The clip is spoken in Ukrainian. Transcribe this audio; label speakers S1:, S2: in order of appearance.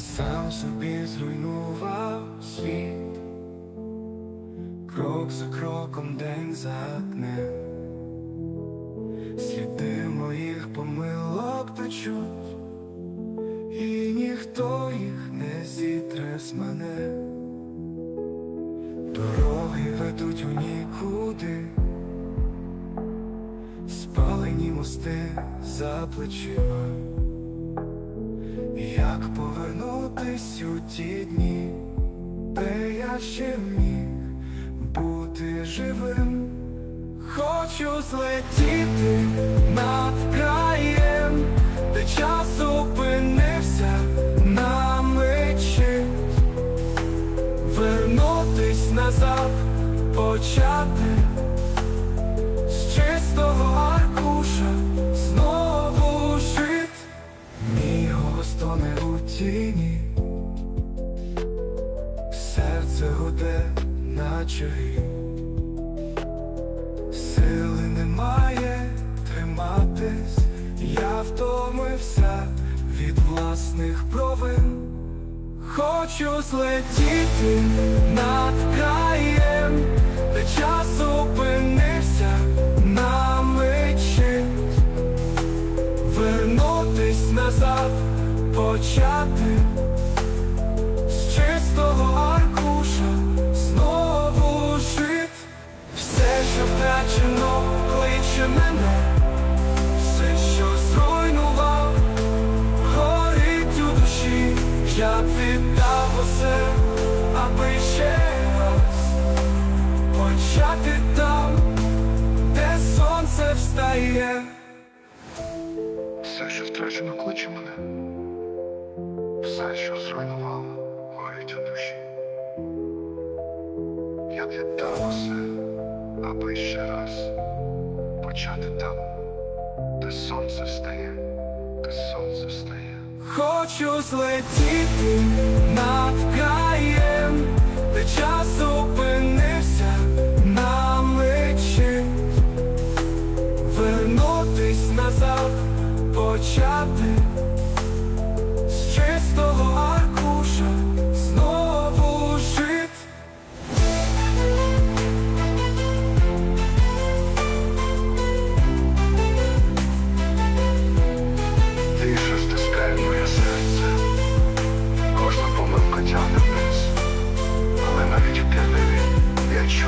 S1: сам собі зруйнував світ, крок за кроком, день за днем, сліди моїх помилок течуть, і ніхто їх не зітре з мене. Дороги ведуть у нікуди, спалені мости за плечима. Як повернутись у ті дні, де я ще міг бути живим, хочу злетіти над краєм, де час опинився на мечі, вернутись назад, почати тіні, серце гуде, наче грім. Сили немає триматись, я втомився від власних провин. Хочу злетіти над краєм, де час опинився на мечі вернутись назад, почати з чистого аркуша знову жити. Все, що втрачено, кличе мене, все, що зруйнував, горить у душі, я б віддав усе, аби ще раз почати там, де сонце встає.
S2: Все, що втрачено, кличе мене. Все, що зруйнувало, горить у душі. Я віддав усе, аби ще раз почати там, де сонце встає, де сонце встає.
S1: Хочу злетіти над